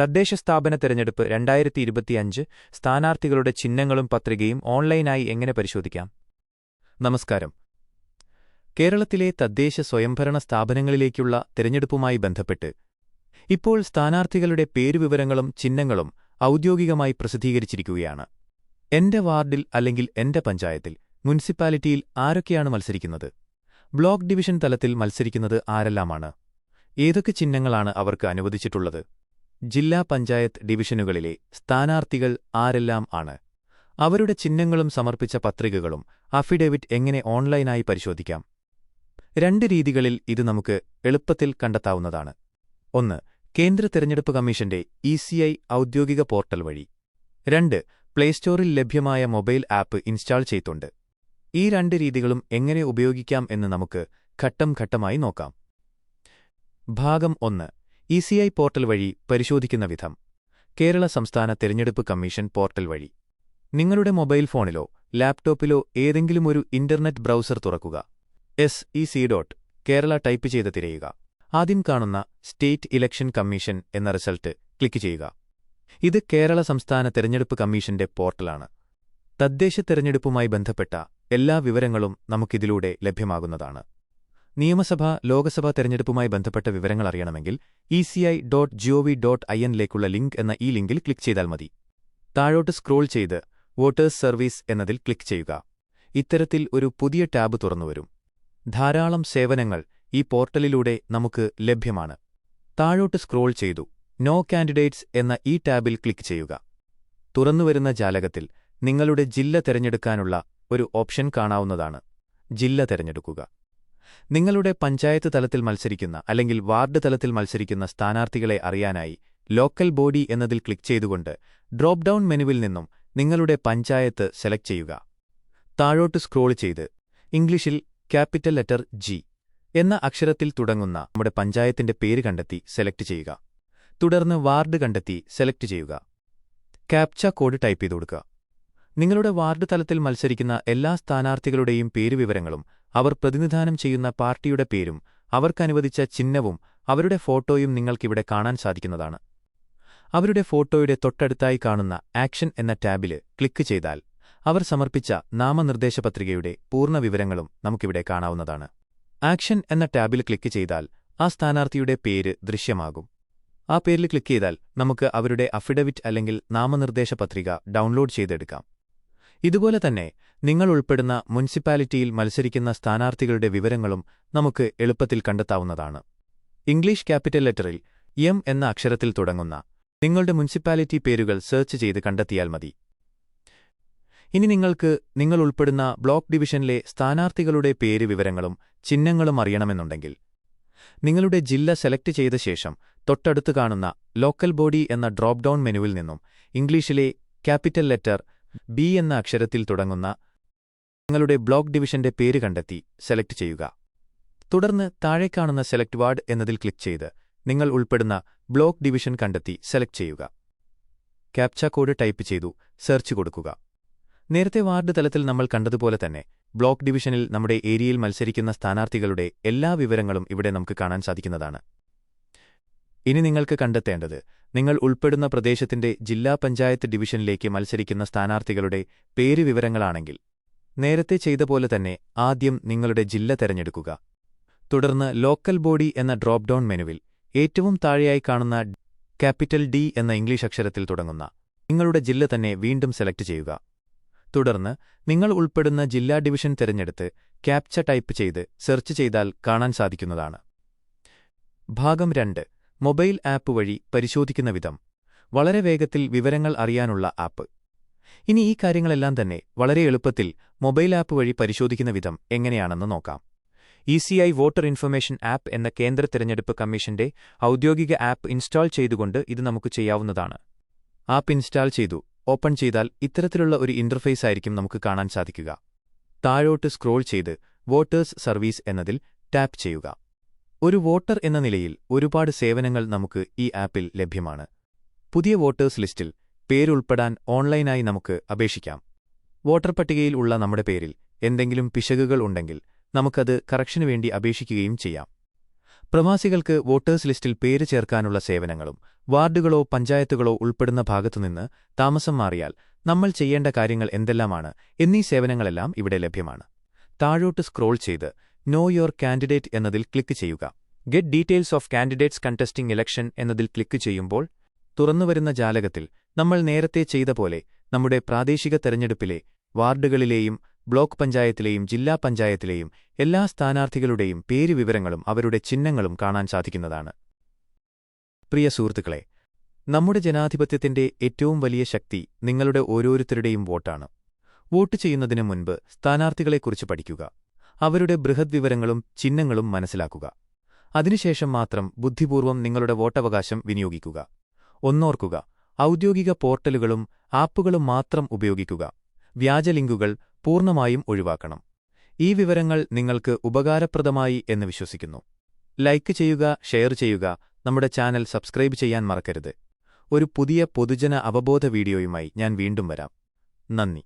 തദ്ദേശ സ്ഥാപന തെരഞ്ഞെടുപ്പ് രണ്ടായിരത്തി ഇരുപത്തിയഞ്ച് സ്ഥാനാർത്ഥികളുടെ ചിഹ്നങ്ങളും പത്രികയും ഓൺലൈനായി എങ്ങനെ പരിശോധിക്കാം? നമസ്കാരം. കേരളത്തിലെ തദ്ദേശ സ്വയംഭരണ സ്ഥാപനങ്ങളിലേക്കുള്ള തെരഞ്ഞെടുപ്പുമായി ബന്ധപ്പെട്ട് ഇപ്പോൾ സ്ഥാനാർത്ഥികളുടെ പേരുവിവരങ്ങളും ചിഹ്നങ്ങളും ഔദ്യോഗികമായി പ്രസിദ്ധീകരിച്ചിരിക്കുകയാണ്. എന്റെ വാർഡിൽ അല്ലെങ്കിൽ എന്റെ പഞ്ചായത്തിൽ മുനിസിപ്പാലിറ്റിയിൽ ആരൊക്കെയാണ് മത്സരിക്കുന്നത്? ബ്ലോക്ക് ഡിവിഷൻ തലത്തിൽ മത്സരിക്കുന്നത് ആരെല്ലാമാണ്? ഏതൊക്കെ ചിഹ്നങ്ങളാണ് അവർക്ക് അനുവദിച്ചിട്ടുള്ളത്? ജില്ലാ പഞ്ചായത്ത് ഡിവിഷനുകളിലെ സ്ഥാനാർത്ഥികൾ ആരെല്ലാം ആണ്? അവരുടെ ചിഹ്നങ്ങളും സമർപ്പിച്ച പത്രികകളും അഫിഡേവിറ്റ് എങ്ങനെ ഓൺലൈനായി പരിശോധിക്കാം? രണ്ട് രീതികളിൽ ഇത് നമുക്ക് എളുപ്പത്തിൽ കണ്ടെത്താവുന്നതാണ്. ഒന്ന് കേന്ദ്ര തിരഞ്ഞെടുപ്പ് കമ്മീഷന്റെ ഇസിഐ ഔദ്യോഗിക പോർട്ടൽ വഴി. രണ്ട് പ്ലേസ്റ്റോറിൽ ലഭ്യമായ മൊബൈൽ ആപ്പ് ഇൻസ്റ്റാൾ ചെയ്തുണ്ട് ഈ രണ്ട് രീതികളും എങ്ങനെ ഉപയോഗിക്കാം എന്ന് നമുക്ക് ഘട്ടം ഘട്ടമായി നോക്കാം. ഭാഗം ഒന്ന് ഇസിഐ പോർട്ടൽ വഴി പരിശോധിക്കുന്ന വിധം കേരള സംസ്ഥാന തെരഞ്ഞെടുപ്പ് കമ്മീഷൻ പോർട്ടൽ വഴി. നിങ്ങളുടെ മൊബൈൽ ഫോണിലോ ലാപ്ടോപ്പിലോ ഏതെങ്കിലും ഒരു ഇന്റർനെറ്റ് ബ്രൗസർ തുറക്കുക. S E C dot Kerala type ചെയ്ത് തിരയുക. ആദ്യം കാണുന്ന സ്റ്റേറ്റ് ഇലക്ഷൻ കമ്മീഷൻ എന്ന റിസൾട്ട് ക്ലിക്ക് ചെയ്യുക. ഇത് കേരള സംസ്ഥാന തെരഞ്ഞെടുപ്പ് കമ്മീഷന്റെ പോർട്ടലാണ്. തദ്ദേശ തെരഞ്ഞെടുപ്പുമായി ബന്ധപ്പെട്ട എല്ലാ വിവരങ്ങളും നമുക്കിതിലൂടെ ലഭ്യമാകുന്നതാണ്. നിയമസഭാ ലോകസഭാ തെരഞ്ഞെടുപ്പുമായി ബന്ധപ്പെട്ട വിവരങ്ങൾ അറിയണമെങ്കിൽ ECI dot GOV dot I എന്നിലേക്കുള്ള link എന്ന ഈ ലിങ്കിൽ ക്ലിക്ക് ചെയ്താൽ മതി. താഴോട്ട് സ്ക്രോൾ ചെയ്ത് വോട്ടേഴ്സ് സർവീസ് എന്നതിൽ ക്ലിക്ക് ചെയ്യുക. ഇത്തരത്തിൽ ഒരു പുതിയ ടാബ് തുറന്നുവരും. ധാരാളം സേവനങ്ങൾ ഈ പോർട്ടലിലൂടെ നമുക്ക് ലഭ്യമാണ്. താഴോട്ട് സ്ക്രോൾ ചെയ്തു നോ കാൻഡിഡേറ്റ്സ് എന്ന ഈ ടാബിൽ ക്ലിക്ക് ചെയ്യുക. തുറന്നുവരുന്ന ജാലകത്തിൽ നിങ്ങളുടെ ജില്ല തിരഞ്ഞെടുക്കാനുള്ള ഒരു ഓപ്ഷൻ കാണാവുന്നതാണ്. ജില്ല തിരഞ്ഞെടുക്കുക. നിങ്ങളുടെ പഞ്ചായത്ത് തലത്തിൽ മത്സരിക്കുന്ന അല്ലെങ്കിൽ വാർഡ് തലത്തിൽ മത്സരിക്കുന്ന സ്ഥാനാർത്ഥികളെ അറിയാനായി ലോക്കൽ ബോഡി എന്നതിൽ ക്ലിക്ക് ചെയ്തുകൊണ്ട് ഡ്രോപ്പ് ഡൌൺ മെനുവിൽ നിന്നും നിങ്ങളുടെ പഞ്ചായത്ത് സെലക്ട് ചെയ്യുക. താഴോട്ട് സ്ക്രോൾ ചെയ്ത് ഇംഗ്ലീഷിൽ ക്യാപിറ്റൽ ലെറ്റർ ജി എന്ന അക്ഷരത്തിൽ തുടങ്ങുന്ന നമ്മുടെ പഞ്ചായത്തിന്റെ പേര് കണ്ടെത്തി സെലക്ട് ചെയ്യുക. തുടർന്ന് വാർഡ് കണ്ടെത്തി സെലക്ട് ചെയ്യുക. ക്യാപ്ച കോഡ് ടൈപ്പ് ചെയ്തു കൊടുക്കുക. നിങ്ങളുടെ വാർഡ് തലത്തിൽ മത്സരിക്കുന്ന എല്ലാ സ്ഥാനാർത്ഥികളുടെയും പേരുവിവരങ്ങളും അവർ പ്രതിനിധാനം ചെയ്യുന്ന പാർട്ടിയുടെ പേരും അവർക്കനുവദിച്ച ചിഹ്നവും അവരുടെ ഫോട്ടോയും നിങ്ങൾക്കിവിടെ കാണാൻ സാധിക്കുന്നതാണ്. അവരുടെ ഫോട്ടോയുടെ തൊട്ടടുത്തായി കാണുന്ന ആക്ഷൻ എന്ന ടാബിൽ ക്ലിക്ക് ചെയ്താൽ അവർ സമർപ്പിച്ച നാമനിർദ്ദേശ പത്രികയുടെ പൂർണ വിവരങ്ങളും നമുക്കിവിടെ കാണാവുന്നതാണ്. ആക്ഷൻ എന്ന ടാബിൽ ക്ലിക്ക് ചെയ്താൽ ആ സ്ഥാനാർത്ഥിയുടെ പേര് ദൃശ്യമാകും. ആ പേരിൽ ക്ലിക്ക് ചെയ്താൽ നമുക്ക് അവരുടെ അഫിഡവിറ്റ് അല്ലെങ്കിൽ നാമനിർദ്ദേശ പത്രിക ഡൗൺലോഡ് ചെയ്തെടുക്കാം. ഇതുപോലെ തന്നെ നിങ്ങൾ ഉൾപ്പെടുന്ന മുനിസിപ്പാലിറ്റിയിൽ മത്സരിക്കുന്ന സ്ഥാനാർത്ഥികളുടെ വിവരങ്ങളും നമുക്ക് എളുപ്പത്തിൽ കണ്ടെത്താവുന്നതാണ്. ഇംഗ്ലീഷ് ക്യാപിറ്റൽ ലെറ്ററിൽ എം എന്ന അക്ഷരത്തിൽ തുടങ്ങുന്ന നിങ്ങളുടെ മുനിസിപ്പാലിറ്റി പേരുകൾ സെർച്ച് ചെയ്ത് കണ്ടെത്തിയാൽ മതി. ഇനി നിങ്ങൾക്ക് നിങ്ങൾ ഉൾപ്പെടുന്ന ബ്ലോക്ക് ഡിവിഷനിലെ സ്ഥാനാർത്ഥികളുടെ പേര് വിവരങ്ങളും ചിഹ്നങ്ങളും അറിയണമെന്നുണ്ടെങ്കിൽ നിങ്ങളുടെ ജില്ല സെലക്ട് ചെയ്ത ശേഷം തൊട്ടടുത്ത് കാണുന്ന ലോക്കൽ ബോഡി എന്ന ഡ്രോപ്പ് ഡൗൺ മെനുവിൽ നിന്നും ഇംഗ്ലീഷിലെ ക്യാപിറ്റൽ ലെറ്റർ ബി എന്ന അക്ഷരത്തിൽ തുടങ്ങുന്ന നിങ്ങളുടെ ബ്ലോക്ക് ഡിവിഷന്റെ പേര് കണ്ടെത്തി സെലക്ട് ചെയ്യുക. തുടർന്ന് താഴെ കാണുന്ന സെലക്ട് വാർഡ് എന്നതിൽ ക്ലിക്ക് ചെയ്ത് നിങ്ങൾ ഉൾപ്പെടുന്ന ബ്ലോക്ക് ഡിവിഷൻ കണ്ടെത്തി സെലക്ട് ചെയ്യുക. ക്യാപ്ച കോഡ് ടൈപ്പ് ചെയ്തു സെർച്ച് കൊടുക്കുക. നേരത്തെ വാർഡ് തലത്തിൽ നമ്മൾ കണ്ടതുപോലെ തന്നെ ബ്ലോക്ക് ഡിവിഷനിൽ നമ്മുടെ ഏരിയയിൽ മത്സരിക്കുന്ന സ്ഥാനാർത്ഥികളുടെ എല്ലാ വിവരങ്ങളും ഇവിടെ നമുക്ക് കാണാൻ സാധിക്കുന്നതാണ്. ഇനി നിങ്ങൾക്ക് കണ്ടെത്തേണ്ടത് നിങ്ങൾ ഉൾപ്പെടുന്ന പ്രദേശത്തിന്റെ ജില്ലാ പഞ്ചായത്ത് ഡിവിഷനിലേക്ക് മത്സരിക്കുന്ന സ്ഥാനാർത്ഥികളുടെ പേര് വിവരങ്ങളാണെങ്കിൽ നേരത്തെ ചെയ്ത പോലെ തന്നെ ആദ്യം നിങ്ങളുടെ ജില്ല തെരഞ്ഞെടുക്കുക. തുടർന്ന് ലോക്കൽ ബോഡി എന്ന ഡ്രോപ്പ് ഡൌൺ മെനുവിൽ ഏറ്റവും താഴെയായി കാണുന്ന ക്യാപിറ്റൽ ഡി എന്ന ഇംഗ്ലീഷ് അക്ഷരത്തിൽ തുടങ്ങുന്ന നിങ്ങളുടെ ജില്ല തന്നെ വീണ്ടും സെലക്ട് ചെയ്യുക. തുടർന്ന് നിങ്ങൾ ഉൾപ്പെടുന്ന ജില്ലാ ഡിവിഷൻ തിരഞ്ഞെടുത്ത് ക്യാപ്ച ടൈപ്പ് ചെയ്ത് സെർച്ച് ചെയ്താൽ കാണാൻ സാധിക്കുന്നതാണ്. ഭാഗം രണ്ട് മൊബൈൽ ആപ്പ് വഴി പരിശോധിക്കുന്ന വിധം. വളരെ വേഗത്തിൽ വിവരങ്ങൾ അറിയാനുള്ള ആപ്പ്. ഇനി ഈ കാര്യങ്ങളെല്ലാം തന്നെ വളരെ എളുപ്പത്തിൽ മൊബൈൽ ആപ്പ് വഴി പരിശോധിക്കുന്ന വിധം എങ്ങനെയാണെന്ന് നോക്കാം. E C I voter information app എന്ന കേന്ദ്ര തിരഞ്ഞെടുപ്പ് കമ്മീഷന്റെ ഔദ്യോഗിക ആപ്പ് ഇൻസ്റ്റാൾ ചെയ്തുകൊണ്ട് ഇത് നമുക്ക് ചെയ്യാവുന്നതാണ്. ആപ്പ് ഇൻസ്റ്റാൾ ചെയ്തു. ഓപ്പൺ ചെയ്താൽ ഇത്തരത്തിലുള്ള ഒരു ഇന്റർഫേസ് ആയിരിക്കും നമുക്ക് കാണാൻ സാധിക്കുക. താഴോട്ട് സ്ക്രോൾ ചെയ്ത് വോട്ടേഴ്സ് സർവീസ് എന്നതിൽ ടാപ്പ് ചെയ്യുക. ഒരു വോട്ടർ എന്ന നിലയിൽ ഒരുപാട് സേവനങ്ങൾ നമുക്ക് ഈ ആപ്പിൽ ലഭ്യമാണ്. പുതിയ വോട്ടേഴ്സ് ലിസ്റ്റിൽ പേരുൾപ്പെടാൻ ഓൺലൈനായി നമുക്ക് അപേക്ഷിക്കാം. വോട്ടർ പട്ടികയിൽ ഉള്ള നമ്മുടെ പേരിൽ എന്തെങ്കിലും പിശകുകൾ ഉണ്ടെങ്കിൽ നമുക്കത് കറക്ഷനു വേണ്ടി അപേക്ഷിക്കുകയും ചെയ്യാം. പ്രവാസികൾക്ക് വോട്ടേഴ്സ് ലിസ്റ്റിൽ പേര് ചേർക്കാനുള്ള സേവനങ്ങളും വാർഡുകളോ പഞ്ചായത്തുകളോ ഉൾപ്പെടുന്ന ഭാഗത്തുനിന്ന് താമസം മാറിയാൽ നമ്മൾ ചെയ്യേണ്ട കാര്യങ്ങൾ എന്തെല്ലാമാണ് എന്നീ സേവനങ്ങളെല്ലാം ഇവിടെ ലഭ്യമാണ്. താഴോട്ട് സ്ക്രോൾ ചെയ്ത് നോ യുവർ കാൻഡിഡേറ്റ് എന്നതിൽ ക്ലിക്ക് ചെയ്യുക. Get details of candidates contesting election എന്നതിൽ ക്ലിക്ക് ചെയ്യുമ്പോൾ തുറന്നുവരുന്ന ജാലകത്തിൽ നമ്മൾ നേരത്തെ ചെയ്ത പോലെ നമ്മുടെ പ്രാദേശിക തെരഞ്ഞെടുപ്പിലെ വാർഡുകളിലെയും ബ്ലോക്ക് പഞ്ചായത്തിലെയും ജില്ലാ പഞ്ചായത്തിലെയും എല്ലാ സ്ഥാനാർത്ഥികളുടെയും പേരുവിവരങ്ങളും അവരുടെ ചിഹ്നങ്ങളും കാണാൻ സാധിക്കുന്നതാണ്. പ്രിയ സുഹൃത്തുക്കളെ നമ്മുടെ ജനാധിപത്യത്തിന്റെ ഏറ്റവും വലിയ ശക്തി നിങ്ങളുടെ ഓരോരുത്തരുടെയും വോട്ടാണ്. വോട്ട് ചെയ്യുന്നതിനു മുൻപ് സ്ഥാനാർത്ഥികളെക്കുറിച്ച് പഠിക്കുക. അവരുടെ ബൃഹദ് വിവരങ്ങളും ചിഹ്നങ്ങളും മനസ്സിലാക്കുക. അതിനുശേഷം മാത്രം ബുദ്ധിപൂർവം നിങ്ങളുടെ വോട്ടവകാശം വിനിയോഗിക്കുക. ഒന്നോർക്കുക ഔദ്യോഗിക പോർട്ടലുകളും ആപ്പുകളും മാത്രം ഉപയോഗിക്കുക. വ്യാജലിങ്കുകൾ പൂർണമായും ഒഴിവാക്കണം. ഈ വിവരങ്ങൾ നിങ്ങൾക്ക് ഉപകാരപ്രദമായി എന്ന് വിശ്വസിക്കുന്നു. ലൈക്ക് ചെയ്യുക ഷെയർ ചെയ്യുക നമ്മുടെ ചാനൽ സബ്സ്ക്രൈബ് ചെയ്യാൻ മറക്കരുത്. ഒരു പുതിയ പൊതുജന അവബോധ വീഡിയോയുമായി ഞാൻ വീണ്ടും വരാം. നന്ദി.